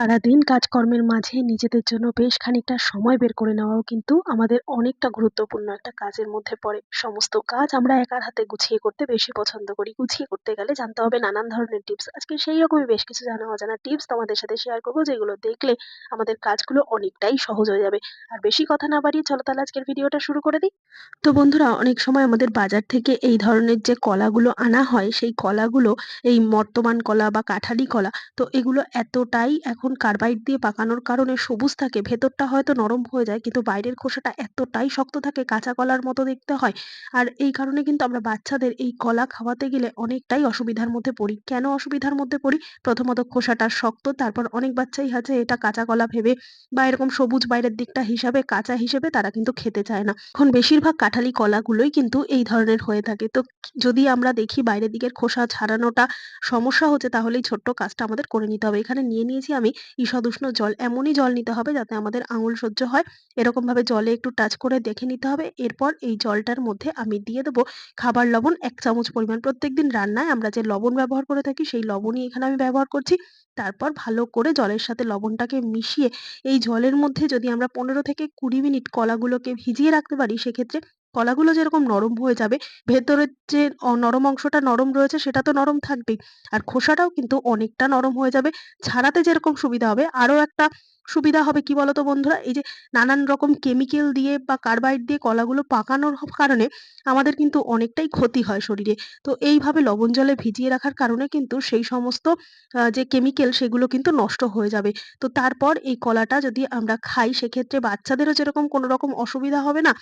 সারাদিন কাজকর্মের মাঝে নিজেদের জন্য বেশ খানিকটা সময় বের করে নেওয়াও কিন্তু আমাদের অনেকটা গুরুত্বপূর্ণ একটা কাজের মধ্যে পড়ে। সমস্ত কাজ আমরা একার হাতে গুছিয়ে করতে বেশি পছন্দ করি। গুছিয়ে করতে গেলে জানতে হবে নানান ধরনের টিপস। আজকে সেই রকমই বেশ কিছু জানা অজানা টিপস তোমাদের সাথে শেয়ার করব, যেগুলো দেখলে আমাদের কাজগুলো অনেকটাই সহজ হয়ে যাবে। আর বেশি কথা না বাড়িয়ে চলো তাহলে আজকের ভিডিওটা শুরু করে দিই। তো বন্ধুরা, অনেক সময় আমাদের বাজার থেকে এই ধরনের যে কলাগুলো আনা হয়, সেই কলাগুলো, এই মর্তমান কলা বা কাঁঠালি কলা, তো এগুলো এতটাই এখন কার্বাইড দিয়ে পাকানোর কারণে সবুজ থাকে, ভেতরটা হয়তো নরম হয়ে যায়, কিন্তু বাইরের খোসাটা এতটাই শক্ত থাকে, কাঁচা কলার মতো দেখতে হয়। আর এই কারণে কিন্তু আমরা বাচ্চাদের এই কলা খাওয়াতে গেলে অনেকটাই অসুবিধার মধ্যে পড়ি। কেন অসুবিধার মধ্যে পড়ি? প্রথমত খোসাটা শক্ত, তারপর অনেক বাচ্চাই আছে, এটা কাঁচা কলা ভেবে বা এরকম সবুজ বাইরের দিকটা হিসাবে, কাঁচা হিসেবে তারা কিন্তু খেতে চায় না। এখন বেশিরভাগ কাঁঠালি কলাগুলোই কিন্তু এই ধরনের হয়ে থাকে। তো যদি আমরা দেখি বাইরের দিকের খোসা ছাড়ানোটা সমস্যা হচ্ছে তাহলে এই ছোট্ট কাজটা আমাদের করে নিতে হবে। এখানে নিয়ে নিয়েছি আমি ঈষৎ উষ্ণ জল এমনই জল নিতে হবে যাতে আমাদের আঙুল সহ্য হয়। এরকম ভাবে জলে একটু টাচ করে দেখে নিতে হবে। এরপর এই জলটার মধ্যে আমি দিয়ে দেবো খাবার লবণ এক চামচ পরিমাণ। প্রত্যেকদিন রান্নায় আমরা যে লবণ ব্যবহার করে থাকি সেই লবণই এখানে আমি ব্যবহার করছি। তারপর ভালো করে জলের সাথে লবণটাকে মিশিয়ে এই জলের মধ্যে যদি আমরা পনেরো থেকে কুড়ি মিনিট কলাগুলোকে ভিজিয়ে রাখতে পারি, সেক্ষেত্রে কলাগুলো যেরকম নরম হয়ে যাবে, ভেতরের যে নরম অংশটা নরম রয়েছে সেটা তো নরম থাকবেই। আর খোসাটাও কিন্তু অনেকটা নরম হয়ে যাবে। ছাড়াতে যেরকম সুবিধা হবে, আরও একটা সুবিধা হবে কি বলতো বন্ধুরা? এই যে নানান রকম কেমিক্যাল দিয়ে বা কার্বাইড দিয়ে কলাগুলো পাকানোর কারণে আমাদের কিন্তু অনেকটাই ক্ষতি হয় শরীরে। তো এইভাবে লবণ জলে ভিজিয়ে রাখার কারণে কিন্তু সেই সমস্ত যে কেমিক্যাল সেগুলো কিন্তু নষ্ট হয়ে যাবে। তো তারপর এই কলাটা যদি আমরা খাই, সেক্ষেত্রে বাচ্চাদেরও যেরকম কোনো রকম অসুবিধা হবে না,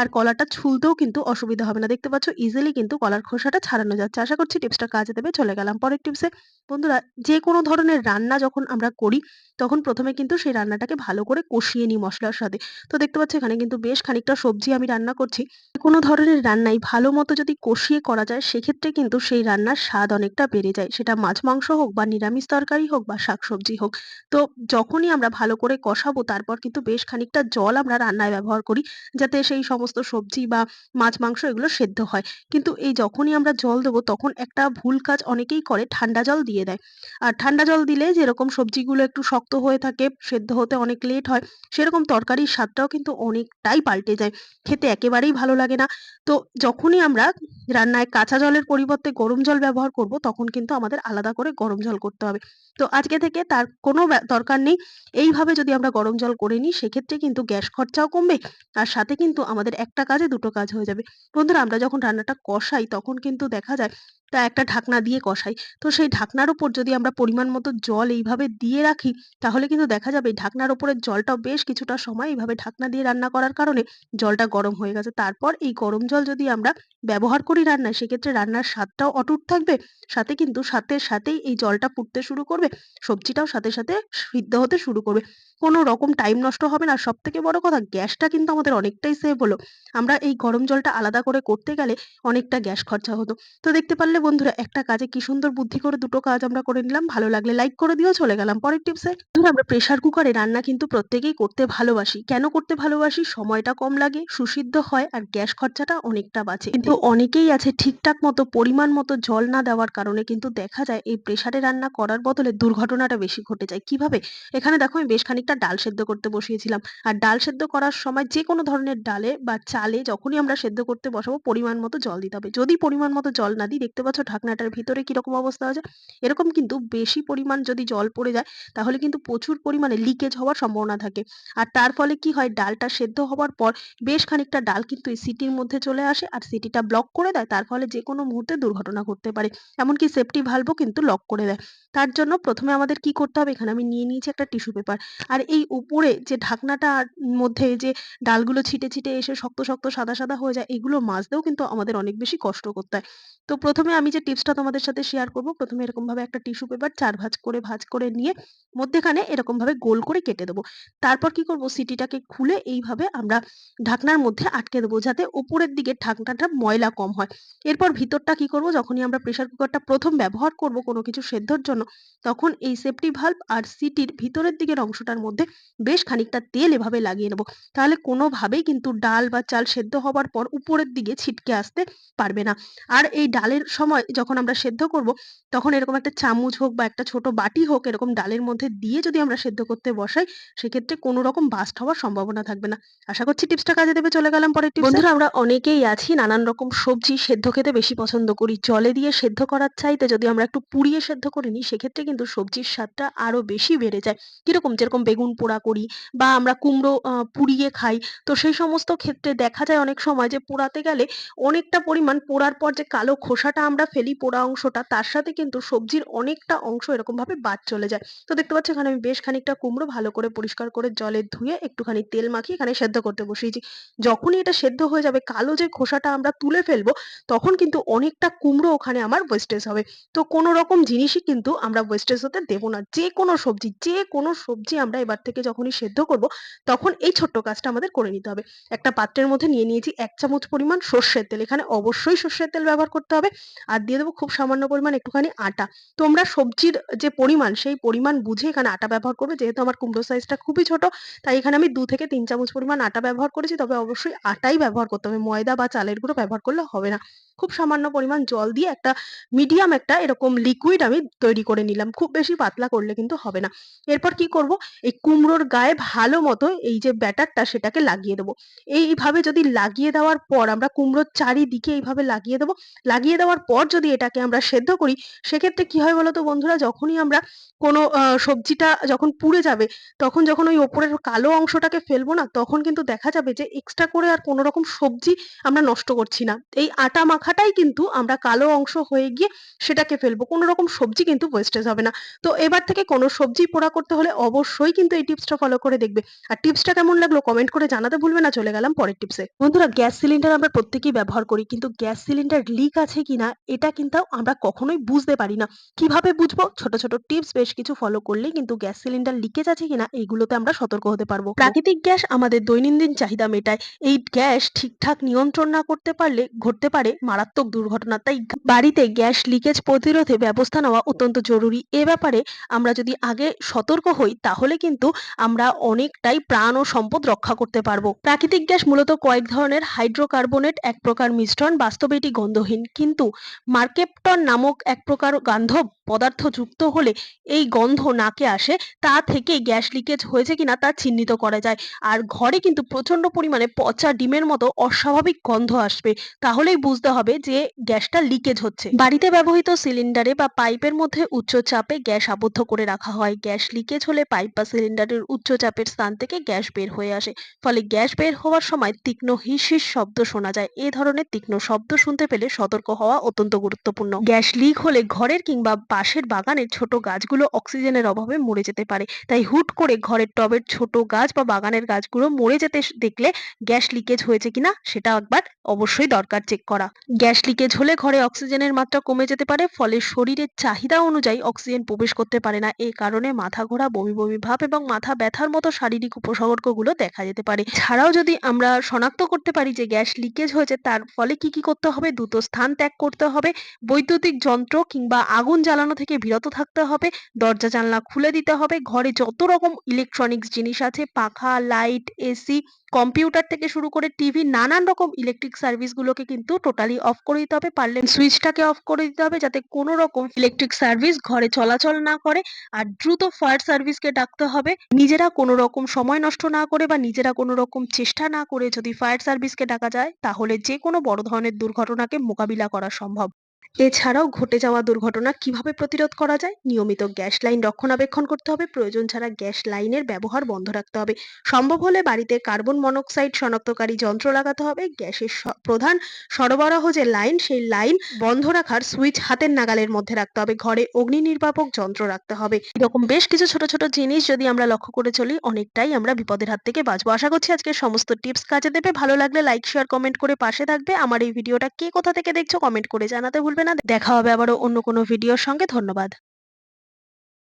আর কলাটা ছুলতেও কিন্তু অসুবিধা হবে না। দেখতে পাচ্ছ ইজিলি কিন্তু কলার খোসাটা ছাড়ানো যাচ্ছে। আশা করছি টিপসটা কাজে দেবে। চলে গেলাম পরের টিপসে বন্ধুরা যে কোনো ধরনের রান্না যখন আমরা করি, তখন প্রথমে কিন্তু সেই রান্নাটাকে ভালো করে কষিয়ে নিই মশলার সাথে। তো দেখতে পাচ্ছ এখানে কিন্তু বেশ খানিকটা সবজি আমি রান্না করছি। কোনো ধরনের রান্নাই ভালো মতো যদি কষিয়ে করা যায়, সেক্ষেত্রে কিন্তু সেই রান্নার স্বাদ অনেকটা বেড়ে যায়। সেটা মাছ মাংস হোক বা নিরামিষ তরকারি হোক বা শাকসবজি হোক। তো যখনই আমরা ভালো করে কষাবো, তারপর কিন্তু বেশ খানিকটা জল আমরা রান্নায় ব্যবহার করি, যাতে সেই সমস্ত সবজি বা মাছ মাংস এগুলো সেদ্ধ হয়। কিন্তু এই যখনই আমরা জল দেবো, তখন একটা ভুল কাজ অনেকেই করে, ঠান্ডা জল দিয়ে দেয়। আর ঠান্ডা জল দিলে যেরকম সবজিগুলো একটু শক্ত হয়ে থাকে সেদ্ধ হতে অনেক লেট হয়। সেরকম তরকারির স্বাদটাও কিন্তু অনেকটাই পাল্টে যায়। খেতে একেবারেই ভালো লাগে না। তো যখনই আমরা রান্নায় কাঁচা জলের পরিবর্তে গরম জল ব্যবহার করব, তখন কিন্তু আমাদের আলাদা করে গরম জল করতে হবে। তো আজকে থেকে তার কোনো দরকার নেই। এইভাবে যদি আমরা গরম জল করে নিই, সেক্ষেত্রে কিন্তু গ্যাস খরচাও কমবে। আর সাথে কিন্তু আমাদের একটা কাজে দুটো কাজ হয়ে যাবে। বন্ধুরা, আমরা যখন রান্নাটা কষাই, তখন কিন্তু দেখা যায় তা একটা ঢাকনা দিয়ে কষাই। তো সেই ঢাকনার উপর যদি আমরা পরিমাণ মতো জল এইভাবে দিয়ে রাখি, তাহলে কিন্তু দেখা যাবে ঢাকনার উপরের জলটাও বেশ কিছুটা সময় এইভাবে ঢাকনা দিয়ে রান্না করার কারণে জলটা গরম হয়ে গেছে। তারপর এই গরম জল যদি আমরা ব্যবহার করি রান্নায়, সেক্ষেত্রে রান্নার স্বাদটাও অটুট থাকবে। সাথে কিন্তু সাথে সাথেই এই জলটা ফুটতে শুরু করবে, সবজিটাও সাথে সাথে সিদ্ধ হতে শুরু করবে। কোনো রকম টাইম নষ্ট হবে না। সব থেকে বড় কথা, গ্যাসটা কিন্তু আমাদের অনেকটাই সেভ হলো। আমরা এই গরম জলটা আলাদা করে করতে গেলে অনেকটা গ্যাস খরচা হতো। তো দেখতে পারলে বন্ধুরা একটা কাজে কি সুন্দর বুদ্ধি করে দুটো কাজ আমরা করে নিলাম, ভালো লাগলে লাইক করে দিও, চলে গেলাম পরের টিপসে আমরা প্রেশার কুকারে রান্না কিন্তু প্রত্যেকেই করতে ভালোবাসি। কেন করতে ভালোবাসি? সময়টা কম লাগে, সুসিদ্ধ হয় আর গ্যাস খরচাটা অনেকটা বাঁচে। কিন্তু অনেকেই আছে ঠিকঠাক মতো, পরিমাণ মতো জল না দেওয়ার কারণে কিন্তু দেখা যায় এই প্রেসারে রান্না করার বদলে দুর্ঘটনাটা বেশি ঘটে যায়। কীভাবে? এখানে দেখো আমি বেশ খানিকটা ডাল সেদ্ধ করতে বসিয়েছিলাম। আর ডাল সেদ্ধ করার সময় যে কোনো ধরনের ডালে বা চালে যখনই আমরা সেদ্ধ করতে বসাবো, পরিমাণ মতো জল দিতে হবে। যদি পরিমাণ মতো জল না দিই, দেখতে পাচ্ছ ঢাকনাটার ভিতরে কীরকম অবস্থা আছে এরকম কিন্তু বেশি পরিমাণ যদি জল পড়ে যায়, তাহলে কিন্তু প্রচুর পরিমাণে লিকেজ হওয়ার সম্ভাবনা থাকে। আর তার ফলে কি হয়? ডালটা সেদ্ধ হওয়ার পর বেশ খানিকটা ডাল কিন্তু এই সিটির মধ্যে চলে আসে আর সিটিটা ব্লক করে দেয়। তার ফলে যে কোনো মুহূর্তে দুর্ঘটনা ঘটতে পারে। এমনকি সেফটি ভালভও কিন্তু লক করে দেয়। তার জন্য প্রথমে আমাদের কি করতে হবে? এখানে আমি নিয়ে নিয়েছি একটা টিস্যু পেপার আর এই উপরে যে ঢাকনাটার মধ্যে যে ডালগুলো ছিটে ছিটে এসে শক্ত শক্ত, সাদা সাদা হয়ে যায়, এগুলো মাছ মাজতেও কিন্তু আমাদের অনেক বেশি কষ্ট করতে হয়। তো প্রথমে আমি যে টিপসটা তোমাদের সাথে শেয়ার করব, প্রথমে এরকম ভাবে একটা টিস্যু পেপার চার ভাঁজ করে ভাঁজ করে নিয়ে মধ্যেখানে এরকম ভাবে গোল করে কেটে দেবো। তারপর কি করব? সিটিটাকে খুলে এইভাবে আমরা ঢাকনার মধ্যে আটকে দেবো যাতে উপরের দিকে ঢাকনাটা ময়লা কম হয়। এরপর ভিতরটা কি করব? যখনই আমরা প্রেসার কুকারটা প্রথম ব্যবহার করব কোনো কিছু সেদ্ধর জন্য, তখন এই সেফটি ভাল্ব আর সিটির ভিতরের দিকের অংশটার মধ্যে বেশ খানিকটা তেল এভাবে লাগিয়ে নেব। তাহলে কোনোভাবেই কিন্তু ডাল বা চাল সেদ্ধ হবার পর উপরের দিকে ছিটকে আসতে পারবে না। আর এই ডালের সময় সময় যখন আমরা সেদ্ধ করব, তখন এরকম একটা চামচ হোক বা একটা ছোট বাটি হোক এরকম ডালের মধ্যে দিয়ে যদি আমরা সেদ্ধ করতে বসাই, সেক্ষেত্রে কোনো রকম বাস্ট হওয়ার সম্ভাবনা থাকবে না। আশা করছি টিপসটা কাজে দেবে। চলে গেলাম পরে বন্ধুরা আমরা অনেকেই আছি নানান রকম সবজি সেদ্ধ খেতে বেশি পছন্দ করি। জলে দিয়ে সেদ্ধ করার চাইতে যদি আমরা একটু পুড়িয়ে সেদ্ধ করে নিই, সেক্ষেত্রে কিন্তু সবজির স্বাদটা আরও বেশি বেড়ে যায়। কীরকম? যেরকম বেগুন পোড়া করি বা আমরা কুমড়ো পুড়িয়ে খাই। তো সেই সমস্ত ক্ষেত্রে দেখা যায় অনেক সময় যে পোড়াতে গেলে অনেকটা পরিমাণ পোড়ার পর যে কালো খোসাটা আমরা ফেলি পোড়া অংশটা, তার সাথে কিন্তু সবজির অনেকটা অংশ এরকম ভাবে বাদ চলে যায়। তো দেখতে পাচ্ছ এখানে আমি বেশ খানিকটা কুমড়ো ভালো করে পরিষ্কার করে জলে ধুয়ে একটুখানি তেল মাখিয়ে এখানে সেদ্ধ করতে বসিয়েছি। যখনই এটা সেদ্ধ হয়ে যাবে কালো যে খোসাটা আমরা তুলে ফেলব, তখন কিন্তু অনেকটা কুমড়ো ওখানে আমার ওয়েস্টেজ হবে। তো কোনো রকম জিনিসই কিন্তু আমরা ওয়েস্টেজ হতে দেব না। যেকোনো সবজি, যেকোনো সবজি আমরা এবার থেকে যখনই সেদ্ধ করব, তখন এই ছোট্ট কাজটা আমাদের করে নিতে হবে। একটা পাত্রের মধ্যে নিয়ে নিয়েছি এক চামচ পরিমাণ সর্ষের তেল। এখানে অবশ্যই সর্ষের তেল ব্যবহার করতে হবে। আর দিয়ে দেবো খুব সামান্য পরিমাণ একটুখানি আটা। তোমরা সবজির যে পরিমাণ, সেই পরিমাণ বুঝে এখানে আটা ব্যবহার করবে। যেহেতু আমার কুমড়ো সাইজটা খুবই ছোট, তাই এখানে আমি ২ থেকে ৩ চামচ পরিমাণ আটা ব্যবহার করেছি। তবে অবশ্যই আটাই ব্যবহার করতে হবে। ময়দা বা চালের গুঁড়ো ব্যবহার করলে হবে না। খুব সামান্য পরিমাণ জল দিয়ে একটা মিডিয়াম একটা এরকম লিকুইড আমি তৈরি করে নিলাম। খুব বেশি পাতলা করলে কিন্তু হবে না। এরপর কি করব? এই কুমড়োর গায়ে ভালো মতো এই যে ব্যাটারটা সেটাকে লাগিয়ে দেবো। এইভাবে যদি লাগিয়ে দেওয়ার পর আমরা কুমড়োর চারিদিকে এইভাবে লাগিয়ে দেবো। লাগিয়ে দেওয়ার পর যদি এটাকে আমরা সেদ্ধ করি, সেক্ষেত্রে কি হয় বলো তো বন্ধুরা? যখনই আমরা কোনো সবজিটা যখন পুড়ে যাবে, তখন যখন ওই ওপরের কালো অংশটাকে ফেলব না, তখন কিন্তু দেখা যাবে যে এক্সট্রা করে আর কোনো রকম সবজি আমরা নষ্ট করছি না। এই আটা মাখাটাই কিন্তু আমরা কালো অংশ হয়ে গিয়ে সেটাকে ফেলব। কোনো রকম সবজি কিন্তু ওয়েস্টেজ হবে না। তো এবার থেকে কোনো সবজি পোড়া করতে হলে অবশ্যই কিন্তু এই টিপসটা ফলো করে দেখবে। আর টিপসটা কেমন লাগল কমেন্ট করে জানাতে ভুলবে না। চলে গেলাম পরের টিপসে। বন্ধুরা গ্যাস সিলিন্ডার আমরা প্রত্যেকেই ব্যবহার করি। কিন্তু গ্যাস সিলিন্ডার লিক আছে কিনা এটা কিন্তু আমরা কখনোই বুঝতে পারি না। কীভাবে বুঝব? ছোট, ছোট টিপস বেশ কিছু ফলো করলেই কিন্তু গ্যাস সিলিন্ডার লিকেজ আছে কিনা এইগুলোতে আমরা সতর্ক হতে পারব। প্রাকৃতিক গ্যাস আমাদের দৈনন্দিন চাহিদা মেটায়। এই গ্যাস ঠিকঠাক নিয়ন্ত্রণ না করতে পারলে ঘটতে পারে মারাত্মক দুর্ঘটনা। তাই বাড়িতে গ্যাস লিকেজ প্রতিরোধে ব্যবস্থা নেওয়া অত্যন্ত জরুরি। এ ব্যাপারে আমরা যদি আগে সতর্ক হই তাহলে কিন্তু আমরা অনেকটাই প্রাণ ও সম্পদ রক্ষা করতে পারব। প্রাকৃতিক গ্যাস মূলত কয়েক ধরনের হাইড্রোকার্বনেট এক প্রকার মিশ্রণ বাস্তবে এটি গন্ধহীন। কিন্তু মার্কেপটন নামক এক প্রকার গান্ধব পদার্থ যুক্ত হলে এই গন্ধ নাকে আসে, তা থেকেই গ্যাস লিকেজ হয়েছে কিনা তা চিহ্নিত করা যায়। আর ঘরে কিন্তু প্রচণ্ড পরিমাণে পচা ডিমের মতো অস্বাভাবিক গন্ধ আসবে। তাহলেই বুঝতে হবে যে গ্যাসটা লিকেজ হচ্ছে। বাড়িতে ব্যবহৃত সিলিন্ডারে বা পাইপের মধ্যে উচ্চ চাপে গ্যাস আবদ্ধ করে রাখা হয়। গ্যাস লিকেজ হলে পাইপ বা সিলিন্ডারের উচ্চ চাপের স্থান থেকে গ্যাস বের হয়ে আসে। ফলে গ্যাস বের হওয়ার সময় তীক্ষ্ণ হিস হিস শব্দ শোনা যায়। এ ধরনের তীক্ষ্ণ শব্দ শুনতে পেলে সতর্ক হওয়া অত্যন্ত গুরুত্বপূর্ণ। গ্যাস লিক হলে ঘরের কিংবা পাশের বাগানের ছোট গাছগুলো অক্সিজেনের অভাবে মরে যেতে পারে। তাই হুট করে ঘরের টবের ছোট গাছ বা বাগানের গাছগুলো মরে যেতে দেখলে গ্যাস লিকেজ হয়েছে কিনা সেটা একবার অবশ্যই দরকার চেক করা। গ্যাস লিকেজ হলে ঘরে অক্সিজেনের মাত্রা কমে যেতে পারে। ফলে শরীরের চাহিদা অনুযায়ী অক্সিজেন প্রবেশ করতে পারে না। এ কারণে মাথা ঘোরা, বমি, বমি ভাব এবং মাথা ব্যথার মতো শারীরিক উপসর্গগুলো দেখা যেতে পারে। ছাড়াও যদি আমরা শনাক্ত করতে পারি যে গ্যাস লিকেজ হয়েছে তার ফলে কি, কি করতে হবে? দ্রুত স্থান ত্যাগ করতে হবে। বৈদ্যুতিক যন্ত্র কিংবা আগুন জ্বালানো থেকে বিরত থাকতে হবে। দরজা জানলা খুলে দিতে হবে। ঘরে যত রকম ইলেকট্রনিক্স জিনিস আছে পাখা, লাইট, এসি, কম্পিউটার থেকে শুরু করে টিভি নানান রকম ইলেকট্রিক সার্ভিস গুলোকে কিন্তু টোটালি অফ করে দিতে হবে। পারলে সুইচটাকে অফ করে দিতে হবে যাতে কোনো রকম ইলেকট্রিক সার্ভিস ঘরে চলাচল না করে। আর দ্রুত ফায়ার সার্ভিসকে ডাকতে হবে। নিজেরা কোনো রকম সময় নষ্ট না করে বা নিজেরা কোনো রকম চেষ্টা না করে যদি ফায়ার সার্ভিসকে ডাকা যায় তাহলে যেকোনো বড় ধরনের দুর্ঘটনাকে মোকাবিলা করা সম্ভব। এছাড়াও ঘটে যাওয়া দুর্ঘটনা কীভাবে প্রতিরোধ করা যায়? নিয়মিত গ্যাস লাইন রক্ষণাবেক্ষণ করতে হবে। প্রয়োজন ছাড়া গ্যাস লাইনের ব্যবহার বন্ধ রাখতে হবে। সম্ভব হলে বাড়িতে কার্বন মনোক্সাইড শনাক্তকারী যন্ত্র লাগাতে হবে। গ্যাসের প্রধান সরবরাহ যে লাইন সেই লাইন বন্ধ রাখার সুইচ হাতের নাগালের মধ্যে রাখতে হবে। ঘরে অগ্নি নির্বাপক যন্ত্র রাখতে হবে। এরকম বেশ কিছু ছোট, ছোট জিনিস যদি আমরা লক্ষ্য করে চলি অনেকটাই আমরা বিপদের হাত থেকে বাঁচবো। আশা করছি আজকে সমস্ত টিপস কাজে দেবে। ভালো লাগলে লাইক, শেয়ার, কমেন্ট করে পাশে থাকবে। আমার এই ভিডিওটা কে কোথা থেকে দেখছ কমেন্ট করে জানাতে ভুলবে না। দেখা হবে আবারও অন্য কোনো ভিডিওর সঙ্গে। ধন্যবাদ।